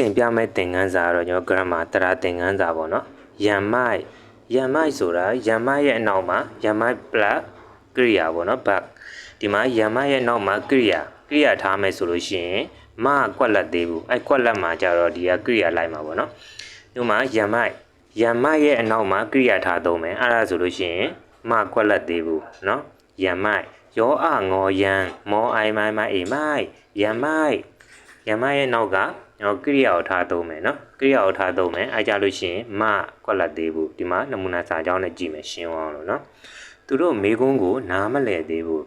သင်ပြမယ့်သင်ခန်းစာကတော့ကျွန်တော် grammar တရားသင်ခန်းစာပေါ့နော်ယံမိုက်ယံမိုက်ဆိုတာယံမိုက်ရဲ့အနောက်မှာယံမိုက် plus ကရိယာပေါ့နော် verb ဒီမှာယံမိုက်ရဲ့နောက်မှာကရိယာကရိယာထားမယ်ဆိုလို့ရှိရင်မကွက်လက်သေးဘူးအဲ့ကွက်လက်မှာကြတော့ဒီကကရိယာလိုက်မှာပေါ့နော်ဒီမှာယံမိုက်ယံမိုက်ရဲ့အနောက်မှာကရိယာထားသုံးမယ်အဲ့ဒါဆိုလို့ရှိရင်မကွက်လက်သေးဘူးနော်ယံမိုက်ယောအငောယံမောအိုင်မိုင်မိုင်အေမိုက်ယံမိုက် ယံမိုက်ရဲ့နောက်ကကျွန်တော်ကရိယာကိုထားသုံးမယ်နော်ကရိယာကိုထားသုံးမယ်အဲကြလို့ရှိရင်မကွက်လက်သေးဘူးဒီမှာနမူနာစာကြောင်းနဲ့ကြည့်မယ်ရှင်းအောင်လို့နော်သူတို့မေကုန်းကိုနားမလဲသေးဘူး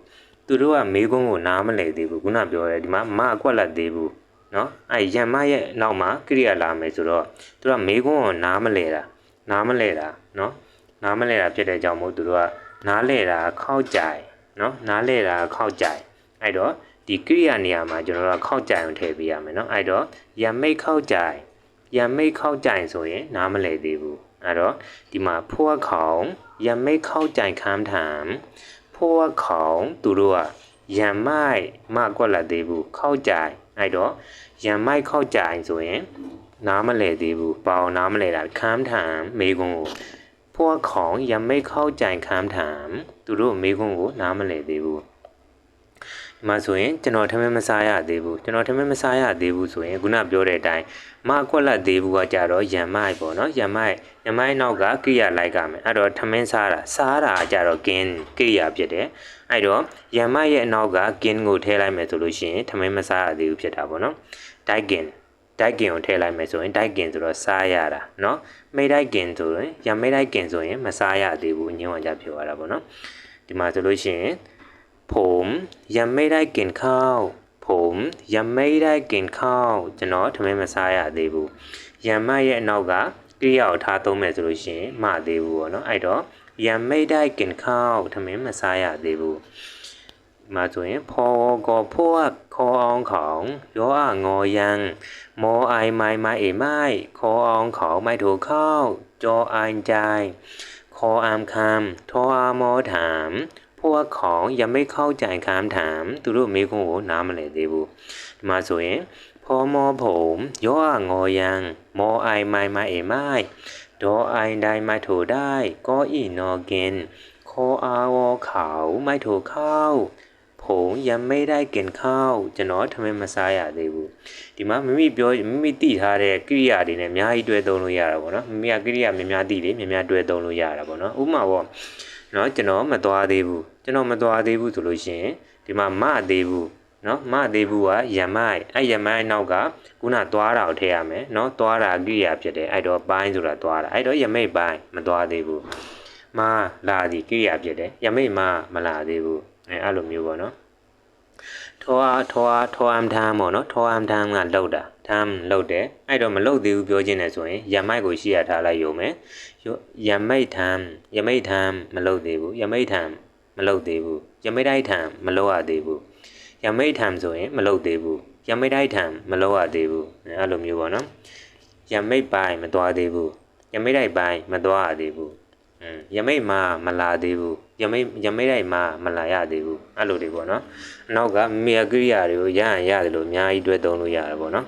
သူတို့ကမေကုန်းကိုနားမလဲသေးဘူးခုနပြောရဲဒီမှာမကွက်လက်သေးဘူးနော်အဲရံမရဲ့နောက်မှာကရိယာလာမယ်ဆိုတော့သူကမေကုန်းကိုနားမလဲတာနားမလဲတာနော်နားမလဲတာဖြစ်တဲ့ကြောင့်မို့သူတို့ကနားလဲတာခောက်ကြိုင်နော်နားလဲတာခောက်ကြိုင်အဲ့တော့ ဒီကိရိယာနေရာမှာကျွန်တော်တို့ခောက်ကြိုင်ကိုထည့်ပေးရမယ်เนาะအဲ့တော့ရမိတ်ခောက်ကြိုင်ရမိတ်ခောက်ကြိုင်ဆိုရင်နားမလည်သေးဘူးအဲ့တော့ဒီမှာဖိုးခေါင်ရမိတ်ခောက်ကြိုင်ခမ်းထံဖိုးခေါင်သူတို့ကရံမိုက်မကွက်လက်သေးဘူးခောက်ကြိုင်အဲ့တော့ရံမိုက်ခောက်ကြိုင်ဆိုရင်နားမလဲသေးဘူးပေါအောင်နားမလဲတာခမ်းထံမေကွန်းကိုพวกของยังไม่เข้าใจคำถามသူတို့မေခွန်းကိုနားမလည်သေးဘူးဒီ မှာဆိုရင်ကျွန်တော်ထမင်းမစားရသေးဘူးကျွန်တော်ထမင်းမစားရသေးဘူးဆိုရင်ခုနပြောတဲ့အတိုင်းမအကွက်လက်သေးဘူးကကြတော့ယံမိုက်ပေါ့နော်ယံမိုက်ယံမိုက်နောက်ကကိရိယာလိုက်ကမယ်အဲ့တော့ထမင်းစားတာစားတာကြတော့ gain ကိရိယာဖြစ်တယ်အဲ့တော့ယံမိုက်ရဲ့အနောက်က gain ကိုထည့်လိုက်မယ်ဆိုလို့ရှိရင်ထမင်းမစားရသေးဘူးဖြစ်တာပေါ့နော် daikin ဒိုက်ကင်ကိုထည့်လိုက်မယ်ဆိုရင်ဒိုက်ကင်ဆိုတော့စားရတာเนาะမိတ်ဒိုက်ကင်ဆိုရင်ရမိတ်ဒိုက်ကင်ဆိုရင်မစားရသေးဘူးညင်ဝကြပြောရတာပေါ့เนาะဒီမှာဆိုလို့ရှိရင် ผมยังไม่ได้กินข้าวผมยังไม่ได้กินข้าวကျွန်တော်ထမင်းမစားရသေးဘူးယံမရဲ့အနောက်ကကိရိယာကိုထားသုံးမယ်ဆိုလို့ရှိရင်မသေးဘူးပေါ့နော်အဲ့တော့ယံไม่ได้กินข้าวထမင်းမစားရသေးဘူးมาဆိုရင်พอก็พวกคออองของย้ออ่างอยังมอไอไม้ไม้เอไม้คออองของไม่ถูกเข้าจออานใจคออามคำทออามอถาม ဟိုအခေါင်ယမိတ်ခေါကြိုင်ခမ်းထံသူတို့မိခွန်းကိုနားမလည်သေးဘူးဒီမှာဆိုရင်ဖောမောဖုံယောအငောယံမောအိုင်မိုင်မိုင်အိမိုင်ဒေါ်အိုင်ဒိုင်မိုက်ထိုဒိုင်ကောဤနော်ကင်ခေါ်အားဝခေါမိုက်ထိုခေါဖုံယမိတ်တိုက်ကင်ခေါကျွန်တော်ထမင်းမစားရသေးဘူးဒီမှာမိမိပြောမိမိသိထားတဲ့ကိရိယာတွေနဲ့အများကြီးတွဲသုံးလို့ရတာပေါ့နော်မိမိကကိရိယာများများသိတယ်များများတွဲသုံးလို့ရတာပေါ့နော်ဥပမာပေါ့ နော်ကျွန်တော်မသွားသေးဘူးကျွန်တော်မသွားသေးဘူးဆိုလို့ရှိရင်ဒီမှာမသေးဘူးနော်မသေးဘူးကယမိုက်အဲ့ယမိုက်နောက်ကခုနသွားတာကိုထည့်ရမယ်နော်သွားတာကိရိယာဖြစ်တယ်အဲ့တော့ပိုင်းဆိုတာသွားတာအဲ့တော့ယမိတ်ပိုင်းမသွားသေးဘူးမလာသည်ကိရိယာဖြစ်တယ်ယမိတ်မမလာသေးဘူးအဲအဲ့လိုမျိုးပေါ့နော် ထောအားထောအားထောအမ်ထမ်းပေါ့နော်ထောအမ်ထမ်းကလောက်တာထမ်းလောက်တယ်အဲ့တော့မလောက်သေးဘူးပြောချင်းတယ်ဆိုရင်ယမိုက်ကိုရှိရထားလိုက်ရုံပဲယမိတ်ထမ်းယမိတ်ထမ်းမလောက်သေးဘူးယမိတ်ထမ်းမလောက်သေးဘူးယမိတ်တိုက်ထမ်းမလောက်ရသေးဘူးယမိတ်ထမ်းဆိုရင်မလောက်သေးဘူးယမိတ်တိုက်ထမ်းမလောက်ရသေးဘူးအဲ့လိုမျိုးပေါ့နော်ယမိတ်ပိုင်းမသွားသေးဘူးယမိတ်တိုက်ပိုင်းမသွားရသေးဘူး ယမိတ်မမလာသေးဘူးယမိတ်ယမိတ်တိုင်းမမလာရသေးဘူးအဲ့လိုတွေပေါ့နော်အနောက်ကမေယကိရိယာတွေကိုရဟန်ရတယ်လို့အများကြီးတွေ့သုံးလို့ရတယ်ပေါ့နော်